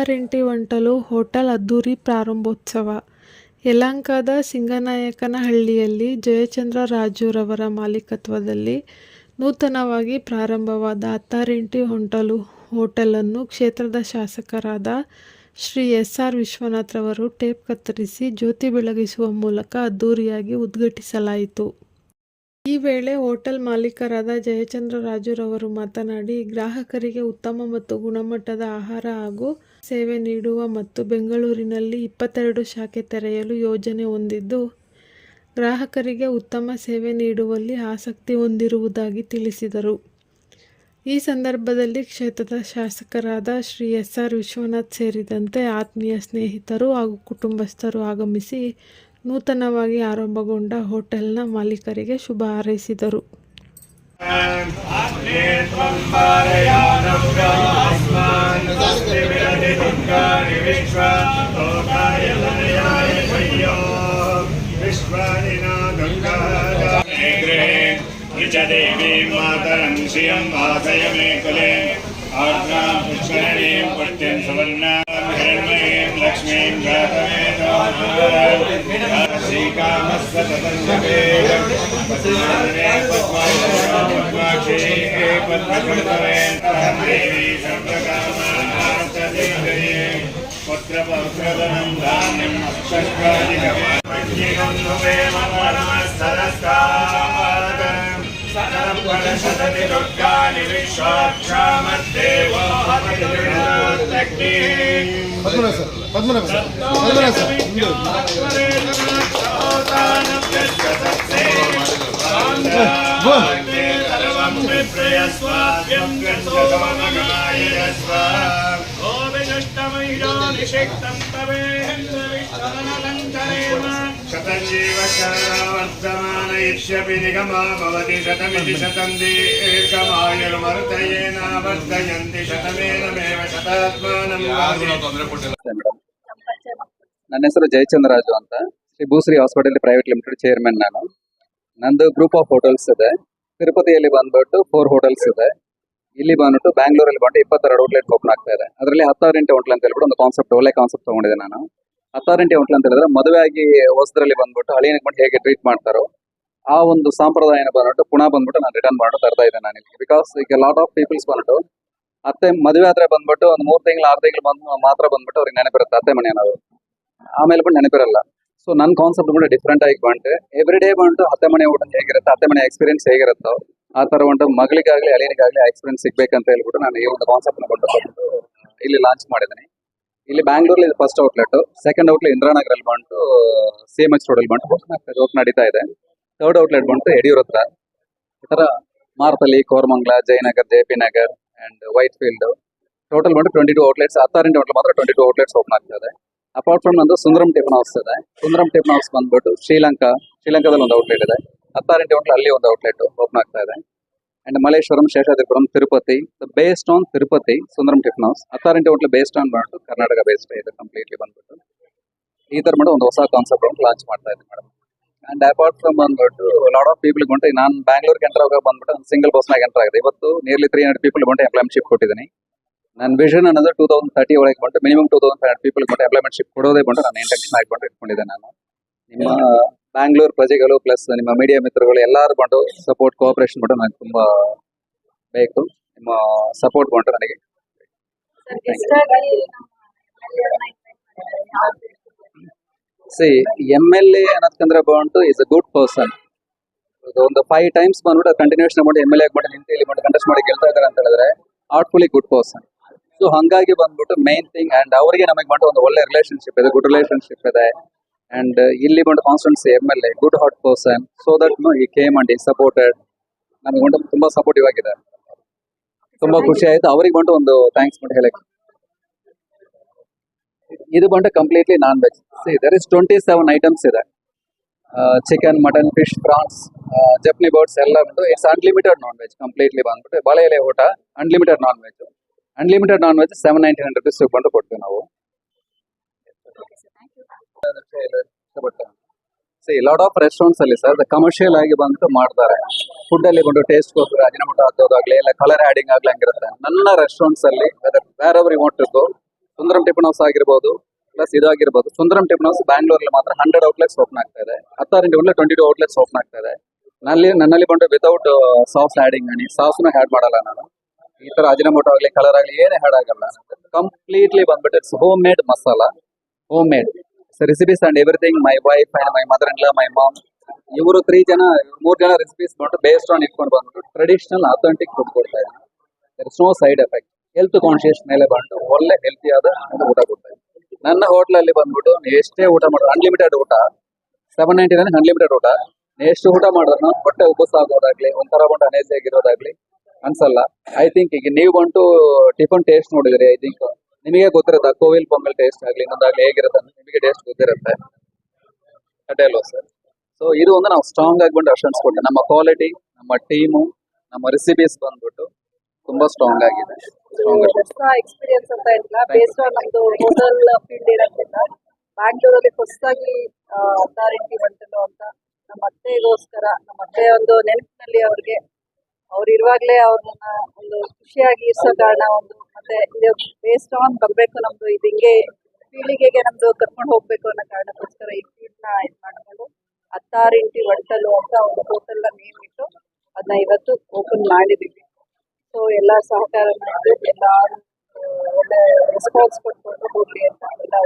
ಅತ್ತಾರಿಂಟಿ ವಂಟಲು hotel ಅದ್ದೂರಿ ಪ್ರಾರಂಭೋತ್ಸವ. ಯಲಹಂಕದ ಸಿಂಗನಾಯಕನಹಳ್ಳಿಯಲ್ಲಿ ಜಯಚಂದ್ರ ರಾಜುರವರ ಮಾಲೀಕತ್ವದಲ್ಲಿ ನೂತನವಾಗಿ ಪ್ರಾರಂಭವಾದ ಅತ್ತಾರಿಂಟಿ ಹೊಂಟಲು ಹೋಟೆಲನ್ನು ಕ್ಷೇತ್ರದ ಶಾಸಕರಾದ ಶ್ರೀ ಎಸ್ ಆರ್ ವಿಶ್ವನಾಥ್ರವರು ಟೇಪ್ ಕತ್ತರಿಸಿ ಜ್ಯೋತಿ ಬೆಳಗಿಸುವ ಮೂಲಕ ಅದ್ದೂರಿಯಾಗಿ ಉದ್ಘಾಟಿಸಲಾಯಿತು. ಈ ವೇಳೆ ಹೋಟೆಲ್ ಮಾಲೀಕರಾದ ಜಯಚಂದ್ರ ರಾಜುರವರು ಮಾತನಾಡಿ, ಗ್ರಾಹಕರಿಗೆ ಉತ್ತಮ ಮತ್ತು ಗುಣಮಟ್ಟದ ಆಹಾರ ಹಾಗೂ ಸೇವೆ ನೀಡುವ ಮತ್ತು ಬೆಂಗಳೂರಿನಲ್ಲಿ ಇಪ್ಪತ್ತೆರಡು ಶಾಖೆ ತೆರೆಯಲು ಯೋಜನೆ ಹೊಂದಿದ್ದು, ಗ್ರಾಹಕರಿಗೆ ಉತ್ತಮ ಸೇವೆ ನೀಡುವಲ್ಲಿ ಆಸಕ್ತಿ ಹೊಂದಿರುವುದಾಗಿ ತಿಳಿಸಿದರು. ಈ ಸಂದರ್ಭದಲ್ಲಿ ಕ್ಷೇತ್ರದ ಶಾಸಕರಾದ ಶ್ರೀ ಎಸ್ ಆರ್ ವಿಶ್ವನಾಥ್ ಸೇರಿದಂತೆ ಆತ್ಮೀಯ ಸ್ನೇಹಿತರು ಹಾಗೂ ಕುಟುಂಬಸ್ಥರು ಆಗಮಿಸಿ ನೂತನವಾಗಿ ಆರಂಭಗೊಂಡ ಹೋಟೆಲ್ನ ಮಾಲೀಕರಿಗೆ ಶುಭ ಹಾರೈಸಿದರು. च देवीं मातरं श्रियं वासय मे कुले आर्द्रां पुष्करणीं पट्यं सुवर्णां हिरण्मयीं लक्ष्मीं श्रीकामस्ततङ्गेपद्माक्षे पद्मकर्तवेन्द्रहन्देवी पुत्रपौत्रधनं धान्यम् अक्षस्वादिकमे प्रत्येकं भवे मम शतति दुर्गाणि सर्वं गतो मनगायस्व गोविदुष्टमहिरो निषिक्तम् ಪದ್ಮನಾಭ ಸರ್ ಪದ್ಮನಾಭ ಸರ್ ಹಿಂದೆ शतजीव शरणवर्धमानयिष्यपि निगमा भवति शतमिति शतं दीर्घमायुर्मर्तयेन वर्धयन्ति शतमेनमेव शतात्मानं ಮೇಡಮ್ ನನ್ನ ಹೆಸರು ಜಯಚಂದ್ರರಾಜು ಅಂತ Shri Bhushri hospital private limited chairman ನಾನು ನಂದು ಗ್ರೂಪ್ ಆಫ್ ಹೋಟೆಲ್ಸ್ ಇದೆ ತಿರುಪತಿಯಲ್ಲಿ ಬಂದ್ಬಿಟ್ಟು ಫೋರ್ ಹೋಟೆಲ್ಸ್ ಇದೆ ಇಲ್ಲಿ ಬಂದ್ಬಿಟ್ಟು ಬ್ಯಾಂಗ್ಳೂರಲ್ಲಿ ಬಂದು ಇಪ್ಪತ್ತೆರಡು ಔಟ್ಲೆಟ್ ಓಪನ್ ಆಗ್ತಾ ಇದೆ ಅದರಲ್ಲಿ ಹತ್ತಾರಿಂಟಿ ಹೋಟ್ಲ್ ಅಂತ ಹೇಳ್ಬಿಟ್ಟು ಒಂದು ಕಾನ್ಸೆಪ್ಟ್ ಒಳ್ಳೆ ಕಾನ್ಸೆಪ್ಟ್ ತಗೊಂಡಿದ್ದೆ ನಾನು ಹತ್ತಾರಿಂಟಿ ಹೋಟ್ಲ್ ಅಂತ ಹೇಳಿದ್ರೆ ಮದುವೆ ಆಗಿ ಹೊಸದ್ರಲ್ಲಿ ಬಂದ್ಬಿಟ್ಟು ಹಳೆಯ ಹೇಗೆ ಟ್ರೀಟ್ ಮಾಡ್ತಾರೋ ಆ ಒಂದು ಸಂಪ್ರದಾಯ ಬಂದ್ಬಿಟ್ಟು ಪುನಃ ಬಂದ್ಬಿಟ್ಟು ನಾನು ರಿಟರ್ನ್ ಮಾಡ್ಬಿಟ್ಟು ತರ್ತಾ ಇದ್ದೆ ನಾನು ಇಲ್ಲಿ. ಬಿಕಾಸ್ ಈಗ ಲಾಟ್ ಆಫ್ ಪೀಪಲ್ಸ್ ಬಂದ್ಬಿಟ್ಟು ಅತ್ತೆ ಮದುವೆ ಆದ್ರೆ ಬಂದ್ಬಿಟ್ಟು ಒಂದು ಮೂರ್ ತಿಂಗಳು, ಆರು ತಿಂಗಳು ಬಂದು ಮಾತ್ರ ಬಂದ್ಬಿಟ್ಟು ಅವ್ರಿಗೆ ನೆನಪಿರುತ್ತೆ ಅತ್ತೆ ಮನೆ ಅನ್ನೋದು. ಆಮೇಲೆ ಬಂದು ನೆನಪಿರಲ್ಲ. ಸೊ ನನ್ನ ಕಾನ್ಸೆಪ್ಟ್ ಕೂಡ ಡಿಫ್ರೆಂಟ್ ಆಗಿ ಬಂಟು ಎವ್ರಿ ಡೇ ಬಂದು ಅತ್ತೆ ಮನೆ ಊಟ ಹೇಗಿರುತ್ತೆ, ಅತ್ತೆ ಮನೆ ಎಕ್ಸ್ಪೀರಿಯನ್ಸ್ ಹೇಗಿರುತ್ತೋ ಆ ತರ ಒಂದು ಮಗಳಿಗಾಗ್ಲಿ, ಅಳಿಯನಿಗಾಗ್ಲಿ ಎಕ್ಸ್ಪೀರಿಯನ್ಸ್ ಸಿಗ್ಬೇಕಂತ ಹೇಳ್ಬಿಟ್ಟು ನಾನು ಈ ಒಂದು ಕಾನ್ಸೆಪ್ಟ್ ಕೊಟ್ಟು ಇಲ್ಲಿ ಲಾಂಚ್ ಮಾಡಿದ್ದೀನಿ. ಇಲ್ಲಿ ಬ್ಯಾಂಗ್ಳೂರ್ಲಿ ಫಸ್ಟ್ ಔಟ್ಲೆಟ್ ಸೆಕೆಂಡ್ ಔಟ್ಲೆಟ್ ಇಂದ್ರಾನಗರಲ್ಲಿ ಬಂದು ಸಿ ಎಂ ಎಚ್ ರೋಡಲ್ಲಿ ಬಂಟು ಓಪನ್ ನಡೀತಾ ಇದೆ. ಥರ್ಡ್ ಔಟ್ಲೆಟ್ ಬಂದು ಯಡಿಯೂರತ್ರ ಈ ತರ ಮಾರ್ತಲಿ Koramangala, Jayanagar, J P Nagar and Whitefield total ಬಂದು ಟ್ವೆಂಟಿ ಟು ಔಟ್ಲೆಟ್ಸ್ ಹತ್ತಾರಿಂದ ಔಟ್ಲೆಟ್ ಮಾತ್ರ ಟ್ವೆಂಟಿ ಟು ಔಟ್ಲೆಟ್ಸ್ ಓಪನ್ ಆಗ್ತದೆ ಅಪಾರ್ಟ್ ಫ್ರಮ್ ನಂದು ಸುಂದರಂ ಟಿಫನ್ ಹೌಸ್ ಇದೆ. ಸುಂದರಂ ಟಿಫನ್ ಹೌಸ್ ಬಂದ್ಬಿಟ್ಟು ಶ್ರೀಲಂಕಾ, ಶ್ರೀಲಂಕಾದಲ್ಲಿ ಒಂದು ಔಟ್ಲೆಟ್ ಇದೆ. ಹತ್ತಾರಿಂದ ಔಟ್ಲೆಟ್ ಅಲ್ಲಿ ಒಂದು ಔಟ್ಲೆಟ್ ಓಪನ್ ಆಗ್ತಾ ಇದೆ. And Malleshwaram Seshadripuram Tirupati based on Tirupati Sundaram tiffin house ಹತ್ತಾರಿಂಟಿ outlet based on ಬಂದು ಕರ್ನಾಟಕ ಬೇಸ್ಡ್ ಇದೆ ಕಂಪ್ಲೀಟ್ಲಿ ಬಂದ್ಬಿಟ್ಟು ಈ ತರ ಮಾಡಿ ಒಂದು ಹೊಸ ಕಾನ್ಸೆಪ್ಟ್ ಲಾಂಚ್ ಮಾಡ್ತಾ ಇದ್ದೀನಿ ಮೇಡಮ್ ಅಂಡ್ ಅಪಾರ್ಟ್ ಫ್ರಮ್ ಬಂದ್ಬಿಟ್ಟು ಲಾಟ್ ಆಫ್ ಪೀಪಲ್ ಬಂಟು ನಾನು ಬ್ಯಾಂಗ್ಳೂರ್ಗೆ ಎಂಟರ್ ಆಗ ಬಂದ್ಬಿಟ್ಟು ಸಿಂಗಲ್ ಬಸ್ನಾಗ ಎಂಟರ್ ಆಗಿದೆ. ಇವತ್ತು ನಿಯರ್ಲಿ ತ್ರೀ ಹಂಡ್ರೆಡ್ ಪೀಪಲ್ ಬಂಟು ಎಂಪ್ಲಾಯ್ಮೆಂಟ್ಶಿಪ್ ಕೊಟ್ಟಿದ್ದೀನಿ. ನನ್ನ ವಿಷನ್ ಅನ್ನೋದು ಟೂ ತೌಸಂಡ್ ತರ್ಟಿ ಒಳಗೆ ಬಂತು. Minimum two thousand five hundred people ಬಂಟು employmentship ಕೊಡೋದೇ ಬಂಟು ನಾನು ಇಂಟೆನ್ಷನ್ ಆಗಿಕೊಂಡು ಇಟ್ಕೊಂಡಿದ್ದೆ ನಾನು. ನಿಮ್ಮ ಬ್ಯಾಂಗ್ಳೂರ್ ಪ್ರಜೆಗಳು ಪ್ಲಸ್ ನಿಮ್ಮ ಮೀಡಿಯಾ ಮಿತ್ರಗಳು ಎಲ್ಲರೂ ಬಂದು ಸಪೋರ್ಟ್ ಕೋಆಪರೇಷನ್ ಬಂದು ನನಗೆ ತುಂಬಾ ಬೇಕು. ನಿಮ್ಮ ಸಪೋರ್ಟ್ ಬಂಟು ನನಗೆ. ಸಿ ಎಂ ಎಲ್ ಎ ಅನ್ನೋದಕ್ಕಂದ್ರೆ ಬಂದು ಇಸ್ ಅ ಗುಡ್ ಪರ್ಸನ್ ಒಂದು ಫೈವ್ ಟೈಮ್ಸ್ ಬಂದ್ಬಿಟ್ಟು ಕಂಟಿನ್ಯೂಷನ್ ಮಾಡಿ ಎಂ ಎಲ್ ಎ ಮಾಡಿ ನಿಂತು ಇಲ್ಲಿ ಮಾಡಿ ಕಂಟೆಸ್ಟ್ ಮಾಡಿ ಗೆಲ್ತಾ ಇದ್ದಾರೆ ಅಂತ ಹೇಳಿದ್ರೆ ಆರ್ಟ್ಫುಲಿ ಗುಡ್ ಪರ್ಸನ್ ಸೊ ಹಂಗಾಗಿ ಬಂದ್ಬಿಟ್ಟು ಮೇನ್ ಥಿಂಗ್ ಅಂಡ್ ಅವರಿಗೆ ನಮಗೆ ಬಂದು ಒಂದು ಒಳ್ಳೆ ರಿಲೇಶನ್ಶಿಪ್ ಇದೆ ಗುಡ್ ರಿಲೇಶನ್ಶಿಪ್ ಇದೆ. ಅಂಡ್ ಇಲ್ಲಿ ಬಂದು constituency M L A good hot person so that he came and he supported ನಮಗೆ ಬಂದು ತುಂಬಾ ಸಪೋರ್ಟಿವ್ ಆಗಿದೆ. ತುಂಬಾ ಖುಷಿ ಆಯ್ತು. ಅವ್ರಿಗೆ ಬಂದು ಒಂದು ಥ್ಯಾಂಕ್ಸ್ ಮಾಡಿ ಹೇಳಕ್ಕೆ. ಇದು ಬಂದು completely non veg see there is twenty seven items ಇದೆ ಚಿಕನ್ ಮಟನ್ ಫಿಶ್ ಪ್ರಾನ್ಸ್ ಜಪ್ನಿ ಬರ್ಡ್ಸ್ ಎಲ್ಲ ಉಂಟು it's unlimited non veg completely ಬಂದ್ಬಿಟ್ಟು. ಬಾಳೆ ಎಲೆ ಊಟ unlimited non veg unlimited non veg seven ninety nine rupees ಬಂದು ಕೊಡ್ತೀವಿ ನಾವು. ಸಿ ಲಾಟ್ ಆಫ್ ರೆಸ್ಟೋರೆಂಟ್ಸ್ ಅಲ್ಲಿ ಸರ್ ಕಮರ್ಷಿಯಲ್ ಆಗಿ ಬಂದು ಮಾಡ್ತಾರೆ. ಫುಡ್ ಅಲ್ಲಿ ಬಂದು ಟೇಸ್ಟ್ ಹೋಗ್ತಾರೆ ಅಜಿನಮುಟ ಹಾಕೋದಾಗ್ಲಿ ಇಲ್ಲ ಕಲರ್ ಆಡಿಂಗ್ ಆಗ್ಲಿ ಹಂಗಿರುತ್ತೆ. ನನ್ನ ರೆಸ್ಟೋರೆಂಟ್ಸ್ ಅಲ್ಲಿ ಬೇರೆ want to go Sundaram tiffin house ಆಗಿರ್ಬೋದು ಪ್ಲಸ್ ಇದಾಗಿರ್ಬೋದು ಸುಂದರಂ ಟಿಫನ್ ಹೌಸ್ ಮಾತ್ರ ಹಂಡ್ರೆಡ್ ಔಟ್ಲೆಟ್ಸ್ ಓಪನ್ ಆಗ್ತಾ ಇದೆ. ಹತ್ತಾರು ಒಳ್ಳೆ ಟ್ವೆಂಟಿ ಟು ಔಟ್ಲೆಟ್ಸ್ ಓಪನ್ ಆಗ್ತಾ ಇದೆ. ನಲ್ಲಿ, ನನ್ನಲ್ಲಿ ಬಂದು ವಿತೌಟ್ ಸಾಸ್ ಆಡಿಂಗ್ ಅನಿ ಸಾಸ್ನು ಹ್ಯಾಡ್ ಮಾಡಲ್ಲ ನಾನು. ಈ ತರ ಅಜಿನಮೋಟೋ ಆಗಲಿ ಕಲರ್ ಆಗಲಿ, ಏನೇ ಹ್ಯಾಡ್ ಆಗಲ್ಲ. ಕಂಪ್ಲೀಟ್ಲಿ ಬಂದ್ಬಿಟ್ಟು it's home made masala home made recipes and everything my wife and my mother in law my mom ಇವರು ತ್ರೀ ಜನ, ಮೂರ್ ಜನ ರೆಸಿಪೀಸ್ ನೋಟ್ ಬೇಸ್ಡ್ ಆನ್ ಇಟ್ಕೊಂಡು ಬಂದ್ಬಿಟ್ಟು ಟ್ರೆಡಿಷನಲ್ ಅಥೆಂಟಿಕ್ ಫುಡ್ ಕೊಡ್ತಾ ಇದ್ದಾರೆ. There is no side effect health conscious ಮೇಲೆ ಬಂದು ಒಳ್ಳೆ ಹೆಲ್ತಿ ಆದ ಊಟ ಕೊಡ್ತಾ ಇದ್ದಾರೆ. ನನ್ನ ಹೋಟ್ಲಲ್ಲಿ ಬಂದ್ಬಿಟ್ಟು ಎಷ್ಟೇ ಊಟ ಮಾಡಿದ್ರು ಅನ್ಲಿಮಿಟೆಡ್ ಊಟ ಸೆವೆನ್ ನೈಂಟಿ ನೈನ್ ಅನ್ಲಿಮಿಟೆಡ್ ಊಟ ಎಷ್ಟು ಊಟ ಮಾಡಿದ್ರು ಹೊಟ್ಟೆ ಉಪಸ್ ಆಗೋದಾಗ್ಲಿ, ಒಂಥರ ಬಂದು ಅನೇಜಿ ಆಗಿರೋದಾಗ್ಲಿ, ಅನ್ಸಲ್ಲ. ಐ ಥಿಂಕ್ ಈಗ ನೀವು ಬಂಟು ಟಿಫನ್ ಟೇಸ್ಟ್ ನೋಡಿದ್ರಿ ಐ ಥಿಂಕ್ ನಿಮಗೆ ಗೊತ್ತಿರುತ್ತೆ ಕೋವಿಲ್ ಪೊಂಗಲ್ ಟೇಸ್ಟ್ ಆಗಲಿ ಇನ್ನೊಂದಾಗಲಿ ಹೇಗಿರುತ್ತೆ ಅಂತ ನಿಮಗೆ ಟೇಸ್ಟ್ ಗೊತ್ತಿರುತ್ತೆ. ಅಡ್ಡೆ ಅಲ್ವಾ ಸರ್ ಸೊ ಇದು ಒಂದು ನಾವು ಸ್ಟ್ರಾಂಗ್ ಆಗಿ ಬಂದು ಅಶನ್ಸ್ ಕೊಟ್ಟೆ ನಮ್ಮ ಕ್ವಾಲಿಟಿ ನಮ್ಮ ಟೀಮು ನಮ್ಮ ರೆಸಿಪೀಸ್ ಬಂದ್ಬಿಟ್ಟು ತುಂಬಾ ಸ್ಟ್ರಾಂಗ್ ಆಗಿದೆ. ಎಕ್ಸ್ಪೀರಿಯನ್ಸ್ ಅಂತ ಇಲ್ಲ ಬೇಸ್ಡ್ ಆನ್ ನಮ್ದು ಹೋಟೆಲ್ ಫೀಲ್ಡ್ ಇರೋದ್ರಿಂದ ಬ್ಯಾಂಗ್ಳೂರಲ್ಲಿ ಹೊಸದಾಗಿ ಅಥಾರಿಟಿ ಅಂತ ನಮ್ಮ ಅತ್ತೆಗೋಸ್ಕರ ನಮ್ಮ ಅತ್ತೆ ಒಂದು ನೆನಪಿನಲ್ಲಿ ಅವ್ರಿಗೆ ಅವ್ರು ಇರುವಾಗಲೇ ಅವ್ರನ್ನ ಒಂದು ಖುಷಿಯಾಗಿ ಇರ್ಸೋ ಕಾರಣ ಒಂದು ಮತ್ತೆ ಇದು ಬೇಸ್ಡ್ ಆನ್ ಬರಬೇಕು ನಮ್ದು, ಇದು ಹಿಂಗೆ ಪೀಳಿಗೆಗೆ ನಮ್ದು ಕರ್ಕೊಂಡು ಹೋಗ್ಬೇಕು ಅನ್ನೋ ಕಾರಣಕ್ಕೋಸ್ಕರ ಈ ಫೀಲ್ಡ್ನ ಇದು ಮಾಡಿಕೊಂಡು ಹತ್ತಾರು ಇಂಟಿ ಒಟ್ಟಲು ಅಂತ ಒಂದು ಹೋಟೆಲ್ನ ನೇಮ್ ಇಟ್ಟು ಅದನ್ನ ಇವತ್ತು ಓಪನ್ ಮಾಡಿದೀವಿ ಸೊ ಎಲ್ಲ ಸಹಕಾರ ಮಾಡಿದ್ರು ರೆಸ್ಪಾನ್ಸ್ ಕೊಟ್ಕೊಂಡು ಹೋಗ್ಲಿ ಅಂತ ಎಲ್ಲ